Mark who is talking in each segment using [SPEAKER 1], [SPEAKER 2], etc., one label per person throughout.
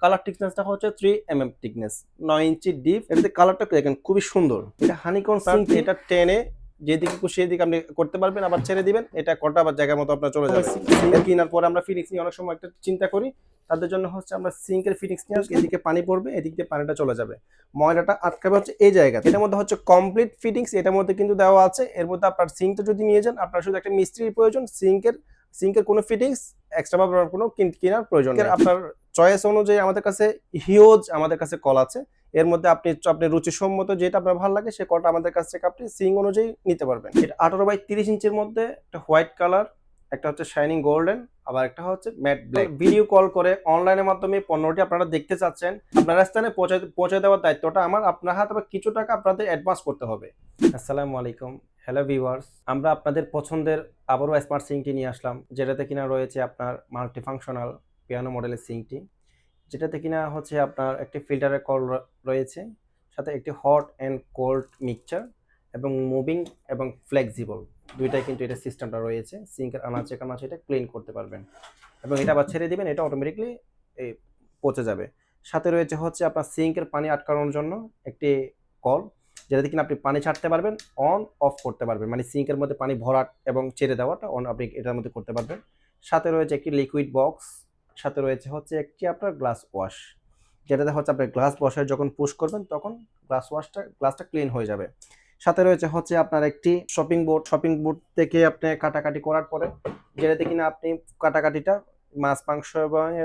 [SPEAKER 1] Colour টিকনেসটা হচ্ছে three M M thickness নয় ইঞ্চি deep এটাতে কালারটা দেখেন খুবই সুন্দর। এটা হানিকন সিঙ্ক এটা টেনে যেদিকে খুশি সেদিকে আপনি করতে পারবেন আবার ছেড়ে দিবেন। এটা কটা আবার জায়গার মতো আপনার চলে যাবে। কেনার পরে আমরা ফিনিক্স নিয়ে অনেক সময় একটা চিন্তা করি। তাদের জন্য হচ্ছে আমরা সিঙ্কের ফিনিক্স নিয়ে আসি, এদিকে পানি পড়বে এদিক দিয়ে পানিটা চলে যাবে। ময়লাটা আটকাবে হচ্ছে এই জায়গা এটার মধ্যে হচ্ছে কমপ্লিট ফিটিংস এটার মধ্যে কিন্তু দেওয়া আছে। এর মধ্যে আপনার সিঙ্কটা যদি নিয়ে যান আপনার শুধু একটা মিস্ত্রির প্রয়োজন। সিঙ্কের সিঙ্কের কোনো ফিটিংস এক্সট্রা বা কোনো কিন- কেনার প্রয়োজন। আপনার চয়েস অনুযায়ী আমাদের কাছে হিউজ আমাদের কাছে কল আছে। এর মধ্যে আপনি আপনি রুচিসম্মত যেটা আপনার ভালো লাগে সে কলটা আমাদের কাছ থেকে আপনি সিং অনুযায়ী নিতে পারবেন। এটা আঠারো বাই তিরিশ ইঞ্চির মধ্যে একটা হোয়াইট কালার একটা হচ্ছে শাইনিং গোল্ডেন আবার একটা হচ্ছে ম্যাট ব্ল্যাক ভিডিও কল করে অনলাইনের মাধ্যমে পণ্যটি আপনারা দেখতে চাচ্ছেন আপনার স্থানে পৌঁছে পৌঁছে দেওয়ার দায়িত্বটা আমার আপনার হাতে আবার কিছু টাকা আপনাদের অ্যাডভান্স করতে হবে। আসসালামু আলাইকুম। হ্যালো ভিউয়ার্স আমরা আপনাদের পছন্দের আবারও স্মার্ট সিংটি নিয়ে আসলাম যেটাতে কিনা রয়েছে আপনার মাল্টি ফাংশনাল পিয়ানো মডেলের সিংটি যেটাতে কিনা হচ্ছে আপনার একটি ফিল্টারের কল রয়েছে, সাথে একটি হট অ্যান্ড কোল্ড মিক্সচার এবং মুভিং এবং ফ্লেক্সিবল। দুইটাই কিন্তু এটা সিস্টেমটা রয়েছে, সিঙ্কের আনাচে কানাচে এটা ক্লিন করতে পারবেন। এবং এটা আবার ছেড়ে দিবেন, এটা অটোমেটিকলি এই পচে যাবে। সাথে রয়েছে হচ্ছে আপনার সিঙ্কের পানি আটকানোর জন্য একটি কল, যেটাতে কিনা আপনি পানি ছাড়তে পারবেন, অন, অফ করতে পারবেন। মানে সিঙ্কের মধ্যে পানি ভরাট এবং ছেড়ে দেওয়াটা অন আপনি এটার মধ্যে করতে পারবেন। সাথে রয়েছে একটি লিকুইড বক্স সাথে রয়েছে হচ্ছে একটি আপনার গ্লাস ওয়াশ যেটাতে হচ্ছে আপনি গ্লাস বসায় যখন পুশ করবেন তখন গ্লাস ওয়াশটা গ্লাসটা ক্লিন হয়ে যাবে। সাথে রয়েছে হচ্ছে আপনার একটি শপিং বোর্ড শপিং বোর্ড থেকে আপনি কাটাকাটি করার পরে যেটাতে কিনা আপনি কাটাকাটিটা মাছ, মাংস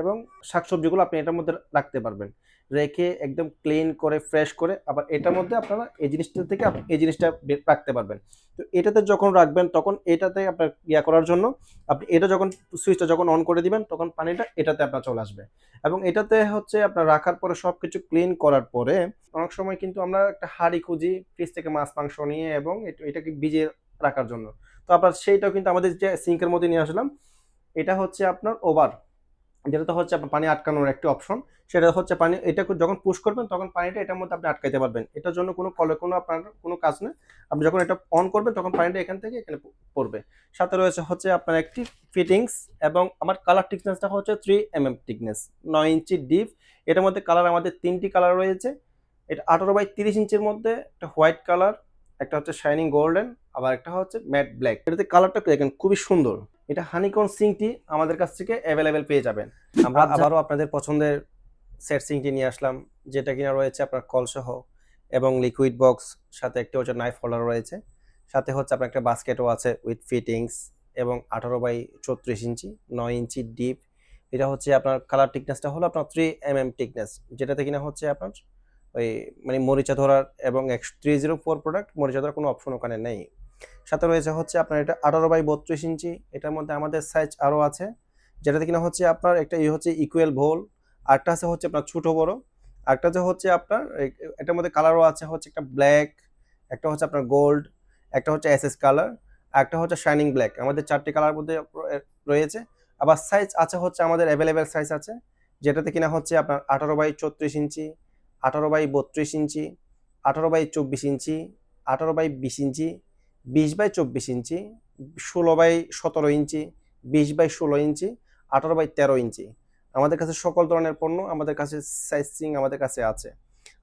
[SPEAKER 1] এবং শাকসবজিগুলো আপনি এটার মধ্যে রাখতে পারবেন। রেখে একদম ক্লিন করে ফ্রেশ করে আবার এটার মধ্যে আপনারা এই জিনিসটা থেকে এই জিনিসটা রাখতে পারবেন। তো এটাতে যখন রাখবেন তখন এটাতে আপনার ইয়া করার জন্য আপনি এটা যখন সুইচটা যখন অন করে দিবেন তখন পানিটা এটাতে আপনার চলে আসবে। এবং এটাতে হচ্ছে আপনার রাখার পরে সব কিছু ক্লিন করার পরে অনেক সময় কিন্তু আমরা একটা হাঁড়ি খুঁজি ফ্রিজ থেকে মাছ, মাংস নিয়ে এবং এট- এটাকে ভিজিয়ে রাখার জন্য। তো আপনার সেইটাও কিন্তু আমাদের যে সিঙ্কের মধ্যে নিয়ে আসলাম, এটা হচ্ছে আপনার ওভার। যেটাতে হচ্ছে আপনার পানি আটকানোর একটি অপশন সেটা হচ্ছে পানি এটা যখন পুশ করবেন, তখন পানিটা এটার মধ্যে আপনি আটকাইতে পারবেন। এটার জন্য কোনো কলে কোনো আপনার কোনো কাজ নেই। আপনি যখন এটা অন করবেন, তখন পানিটা এখান থেকে এখানে পড়বে। সাথে রয়েছে হচ্ছে আপনার একটি ফিটিংস এবং আমার কালার টিকনেসটা হচ্ছে থ্রি এম এম টিকনেস নয় ইঞ্চি ডিপ এটার মধ্যে কালার আমাদের তিনটি কালার রয়েছে। এটা আঠারো বাই তিরিশ ইঞ্চির মধ্যে একটা হোয়াইট কালার একটা হচ্ছে শাইনিং গোল্ডেন আবার একটা হচ্ছে ম্যাট ব্ল্যাক এটাতে কালারটা দেখেন খুবই সুন্দর। এটা হানিকন সিংটি আমাদের কাছ থেকে অ্যাভেলেবেল পেয়ে যাবেন। আমরা আবারও আপনাদের পছন্দের সেট সিংটি নিয়ে আসলাম যেটা কিনা রয়েছে আপনার কলসহ এবং লিকুইড বক্স সাথে একটি হচ্ছে নাইফ হোল্ডার রয়েছে। সাথে হচ্ছে আপনার একটা বাস্কেটও আছে উইথ ফিটিংস এবং আঠারো বাই চৌত্রিশ ইঞ্চি নয় ইঞ্চি ডিপ এটা হচ্ছে আপনার কালার টিকনেসটা হলো আপনার থ্রি এম এম টিকনেস যেটাতে কিনা হচ্ছে আপনার ওই মানে মরিচা ধরার এবং থ্রি জিরো ফোর প্রোডাক্ট মরিচা ধরার কোনো অপশন ওখানে নেই। সাথে রয়েছে হচ্ছে আপনার এটা আঠারো বাই বত্রিশ ইঞ্চি। এটার মধ্যে আমাদের সাইজ আরও আছে। যেটাতে কিনা হচ্ছে আপনার একটা ই হচ্ছে ইকুয়াল ভোল আরেকটা আছে হচ্ছে আপনার ছোটো বড়, আরেকটা যে হচ্ছে আপনার এটার মধ্যে কালারও আছে হচ্ছে একটা ব্ল্যাক একটা হচ্ছে আপনার গোল্ড একটা হচ্ছে এস এস কালার একটা হচ্ছে শাইনিং ব্ল্যাক আমাদের চারটি কালার মধ্যে রয়েছে। আবার সাইজ আছে হচ্ছে আমাদের অ্যাভেলেবেল সাইজ আছে যেটাতে কিনা হচ্ছে আপনার আঠারো বাই চৌত্রিশ ইঞ্চি, আঠারো বাই বত্রিশ ইঞ্চি, আঠারো বাই চব্বিশ ইঞ্চি, আঠারো বাই বিশ ইঞ্চি বিশ বাই চব্বিশ ইঞ্চি, ষোলো বাই সতেরো ইঞ্চি, বিশ বাই ষোলো ইঞ্চি, আঠারো বাই তেরো ইঞ্চি। আমাদের কাছে সকল ধরনের পণ্য আমাদের কাছে সাইজিং আমাদের কাছে আছে।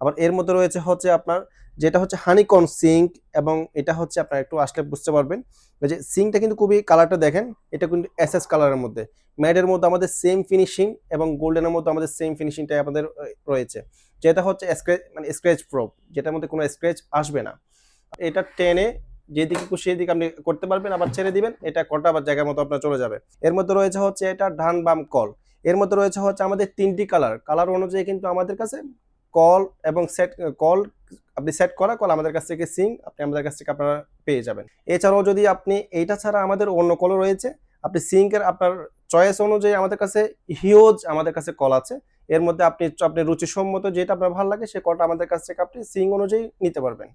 [SPEAKER 1] আবার এর মধ্যে রয়েছে হচ্ছে আপনার, যেটা হচ্ছে হানিকন সিঙ্ক এবং এটা হচ্ছে আপনার একটু আসলে বুঝতে পারবেন। যে সিঙ্কটা কিন্তু খুবই কালারটা দেখেন, এটা কিন্তু এস এস কালারের মধ্যে। ম্যাডের মধ্যে আমাদের সেম ফিনিশিং এবং গোল্ডেনের মধ্যে আমাদের সেম ফিনিশিংটাই আমাদের রয়েছে। যেটা হচ্ছে স্ক্রেচ মানে স্ক্র্যাচ প্রুফ যেটার মধ্যে কোনো স্ক্র্যাচ আসবে না। এটা টেনে যেদিকে খুশি সেদিকে আপনি করতে পারবেন, আবার ছেড়ে দিবেন। এটা কটা আবার জায়গার মতো আপনার চলে যাবে। এর মধ্যে রয়েছে হচ্ছে এটা ডান বাম কল। এর মধ্যে রয়েছে হচ্ছে আমাদের তিনটি কালার। কালার অনুযায়ী কিন্তু আমাদের কাছে কল এবং সেট, কল আপনি সেট করা কল আমাদের কাছ থেকে সিং, আপনি আমাদের কাছ থেকে আপনারা পেয়ে যাবেন। এছাড়াও যদি আপনি, এইটা ছাড়া আমাদের অন্য কলও রয়েছে। আপনি সিঙ্কের আপনার চয়েস অনুযায়ী আমাদের কাছে হিউজ আমাদের কাছে কল আছে। এর মধ্যে আপনি আপনি রুচিসম্মত যেটা আপনার ভালো লাগে সে কলটা আমাদের কাছ থেকে আপনি সিং অনুযায়ী নিতে পারবেন।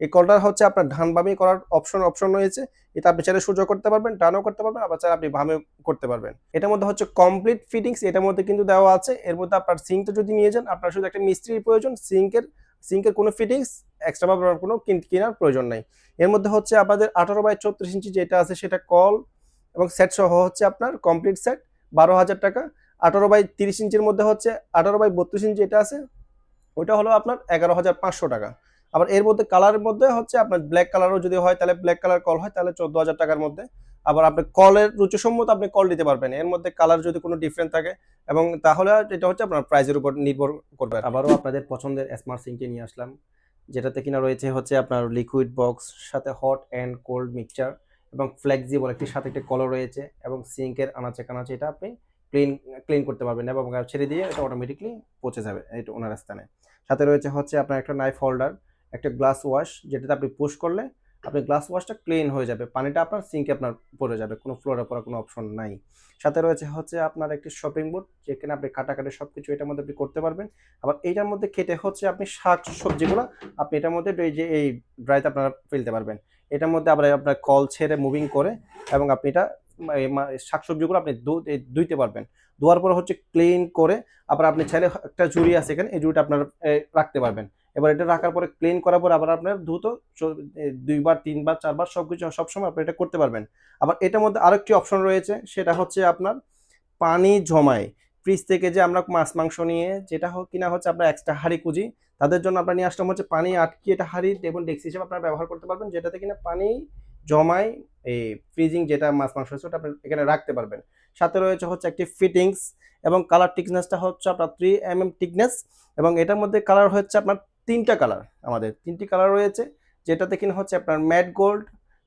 [SPEAKER 1] এই কলটা হচ্ছে আপনার ডান বামে করার অপশন অপশন রয়েছে। এটা আপনি চাইলে সোজা করতে পারবেন, ডানও করতে পারবেন, আবার চাইলে আপনি বামে করতে পারবেন। এটার মধ্যে হচ্ছে কমপ্লিট ফিটিংস এটার মধ্যে কিন্তু দেওয়া আছে। এর মধ্যে আপনার সিঙ্কটা যদি নিয়ে যান, আপনার শুধু একটা মিস্ত্রির প্রয়োজন সিঙ্কের সিঙ্কের কোনো ফিটিংস এক্সট্রা আপনার কোনো কিন- কেনার প্রয়োজন নাই। এর মধ্যে হচ্ছে আপনাদের আঠারো বাই চৌত্রিশ ইঞ্চি যেটা আছে সেটা কল এবং সেট সহ হচ্ছে আপনার কমপ্লিট সেট বারো হাজার টাকা। আঠারো বাই তিরিশ ইঞ্চির মধ্যে হচ্ছে আঠারো বাই বত্রিশ ইঞ্চি এটা আছে, ওইটা হলো আপনার এগারো হাজার পাঁচশো টাকা। আবার এর মধ্যে কালারের মধ্যে হচ্ছে আপনার ব্ল্যাক কালারও যদি হয়, তাহলে ব্ল্যাক কালার কল হয়, তাহলে চোদ্দ হাজার টাকার মধ্যে। আবার আপনি কলের রুচিসম্মত আপনি কল দিতে পারবেন। এর মধ্যে কালার যদি কোনো ডিফারেন্ট থাকে, এবং তাহলে এটা হচ্ছে আপনার প্রাইসের উপর নির্ভর করবে। আবারও আপনাদের পছন্দের স্মার্ট সিঙ্কটি নিয়ে আসলাম, যেটাতে কিনা রয়েছে হচ্ছে আপনার লিকুইড বক্স সাথে হট অ্যান্ড কোল্ড মিক্সচার এবং ফ্লেক্সিবল একটি সাথে একটি কলর রয়েছে, এবং সিঙ্কের আনাচে কানাচে এটা আপনি ক্লিন ক্লিন করতে পারবেন এবং ছেড়ে দিয়ে এটা অটোমেটিকলি পচে যাবে এটা ওনার স্থানে। সাথে রয়েছে হচ্ছে আপনার একটা নাইফ হোল্ডার একটা গ্লাস ওয়াশ যেটাতে আপনি পুশ করলে আপনি গ্লাস ওয়াশটা ক্লিন হয়ে যাবে। পানিটা আপনার সিঙ্কে আপনার পড়ে যাবে, কোনো ফ্লোরে পড়ার কোনো অপশন নাই। সাথে রয়েছে হচ্ছে আপনার একটি শপিং বোর্ড যেখানে আপনি কাটাকাটি সব কিছু এটার মধ্যে আপনি করতে পারবেন। আবার এইটার মধ্যে খেটে হচ্ছে আপনি শাক, সবজিগুলো আপনি এটার মধ্যে এই যে এই ড্রাইতে আপনারা ফেলতে পারবেন। এটার মধ্যে আবার আপনার কল ছেড়ে মুভিং করে এবং আপনি এটা শাক সবজিগুলো আপনি ধুইতে পারবেন। ধোয়ার পরে হচ্ছে ক্লিন করে আবার আপনি চাইলে একটা ঝুড়ি আছে এখানে, এই ঝুড়িটা আপনার রাখতে পারবেন। এবার এটা রাখার পরে ক্লিন করার পর আবার আপনার দ্রুত দুইবার, তিনবার, চারবার সব কিছু সবসময় আপনি এটা করতে পারবেন। আবার এটার মধ্যে আরেকটি অপশন রয়েছে, সেটা হচ্ছে আপনার পানি জমায়। ফ্রিজ থেকে যে আমরা মাছ, মাংস নিয়ে যেটা হোক কিনা হচ্ছে আপনার এক্সট্রা হাঁড়ি খুঁজি তাদের জন্য আপনার নিয়ে আসলাম হচ্ছে পানি আটকে এটা হাঁড়ি এবং ডেক্স হিসেবে আপনারা ব্যবহার করতে পারবেন, যেটাতে কিনা পানি জমায় এই ফ্রিজিং যেটা মাছ, মাংস হচ্ছে ওটা আপনি এখানে রাখতে পারবেন। সাথে রয়েছে হচ্ছে একটি ফিটিংস এবং কালার টিকনেসটা হচ্ছে আপনার থ্রি এম এম টিকনেস এবং এটার মধ্যে কালার হচ্ছে আপনার তিনটা কালার আমাদের। তিনটি কালার রয়েছে, যেটাতে কিনা হচ্ছে আপনার ম্যাট গোল্ড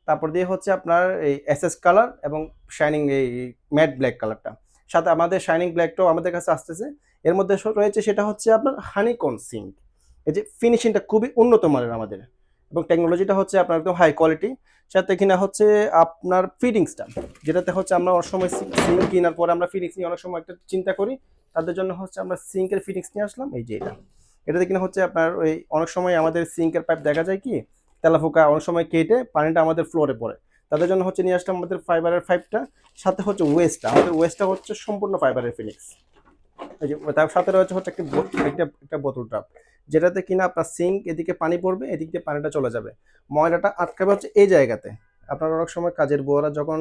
[SPEAKER 1] তারপর দিয়ে হচ্ছে আপনার এই এসএস কালার এবং শাইনিং এই ম্যাট ব্ল্যাক কালারটা সাথে আমাদের শাইনিং ব্ল্যাকটাও আমাদের কাছে আসতেছে। এর মধ্যে রয়েছে সেটা হচ্ছে আপনার হানিকন সিঙ্ক এই যে ফিনিশিংটা খুবই উন্নত মানের আমাদের এবং টেকনোলজিটা হচ্ছে আপনার একদম হাই কোয়ালিটি সাথে কিনা হচ্ছে আপনার ফিটিংসটা যেটাতে হচ্ছে আমরা অনেক সময় সিঙ্ক কেনার পরে আমরা ফিটিংস নিয়ে অনেক সময় একটা চিন্তা করি। তাদের জন্য হচ্ছে আমরা সিঙ্কের ফিটিংস নিয়ে আসলাম। এই যে এটা। এটাতে কিনা হচ্ছে আপনার ওই অনেক সময় আমাদের সিঙ্কের পাইপ দেখা যায় কি? তেলাফোকা অনেক সময় কেটে পানিটা আমাদের ফ্লোরে পড়ে। তাদের জন্য হচ্ছে নিয়ে আসলাম আমাদের ফাইবারের পাইপটা সাথে হচ্ছে ওয়েস্টটা আমাদের ওয়েস্টটা হচ্ছে সম্পূর্ণ ফাইবারের ফিনিক্স এই যে, তার সাথে রয়েছে হচ্ছে একটা একটা একটা বোতল ট্রাপ যেটাতে কিনা আপনার সিঙ্ক এদিকে পানি পড়বে, এদিক দিয়ে পানিটা চলে যাবে। ময়লাটা আটকাবে হচ্ছে এই জায়গাতে। আপনার অনেক সময় কাজের বউরা যখন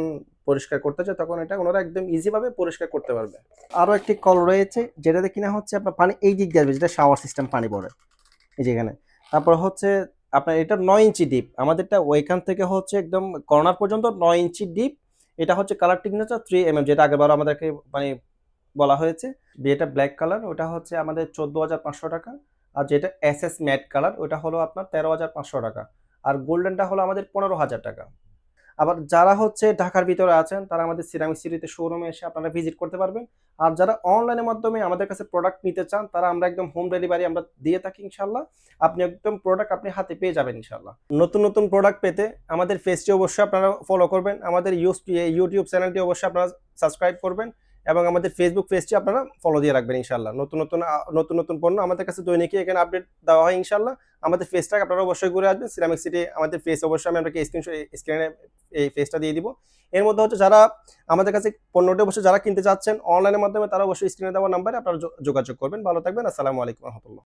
[SPEAKER 1] পরিষ্কার করতে চায়, তখন এটা ওনারা একদম ইজিভাবে পরিষ্কার করতে পারবে। আরও একটি কল রয়েছে, যেটাতে কিনা হচ্ছে আপনার পানি, এই দিক দিয়ে যেটা শাওয়ার সিস্টেম পানি পড়ে। এই যে এখানে। তারপর হচ্ছে আপনার এটা নয় ইঞ্চি ডিপ আমাদেরটা ওইখান থেকে হচ্ছে একদম কর্নার পর্যন্ত নয় ইঞ্চি ডিপ এটা হচ্ছে কালার টিকনেচার থ্রি এম এম যেটা আগেবার আমাদেরকে মানে বলা হয়েছে। যেটা ব্ল্যাক কালার ওটা হচ্ছে আমাদের চোদ্দ হাজার পাঁচশো টাকা। আর যেটা এস এস ম্যাট কালার ওটা হলো আপনার তেরো হাজার পাঁচশো টাকা। আর গোল্ডেনটা হলো আমাদের পনেরো হাজার টাকা। আবার যারা হচ্ছে ঢাকার ভিতরে আছেন, তারা আমাদের সিরামিক সিটিতে শোরুমে এসে আপনারা ভিজিট করতে পারবেন। আর যারা অনলাইনের মাধ্যমে আমাদের কাছে প্রোডাক্ট নিতে চান, তারা আমরা একদম হোম ডেলিভারি আমরা দিয়ে থাকি ইনশাল্লাহ আপনি একদম প্রোডাক্ট আপনি হাতে পেয়ে যাবেন ইনশাল্লাহ নতুন নতুন প্রোডাক্ট পেতে আমাদের ফেসটি অবশ্যই আপনারা ফলো করবেন। আমাদের ইউটিউব চ্যানেলটি অবশ্যই আপনারা সাবস্ক্রাইব করবেন। এবং আমাদের ফেসবুক পেজটি আপনারা ফলো দিয়ে রাখবেন ইনশাল্লাহ নতুন নতুন নতুন নতুন পণ্য আমাদের কাছে দৈনিকই এখানে আপডেট দেওয়া হয় ইনশাল্লাহ আমাদের ফেসটাকে আপনারা অবশ্যই ঘুরে আসবেন। সিরামিক সিটি আমাদের ফেস অবশ্যই আমি আপনাকে স্ক্রিন স্ক্রিনে এই ফেসটা দিয়ে দিব। এর মধ্যে হচ্ছে যারা আমাদের কাছে পণ্যটি অবশ্যই যারা কিনতে চাচ্ছেন অনলাইনের মাধ্যমে তারা অবশ্যই স্ক্রিনে দেওয়া নাম্বারে আপনারা যোগাযোগ করবেন। ভালো থাকবেন। আসসালামু আলাইকুম রহমতুল্লাহ।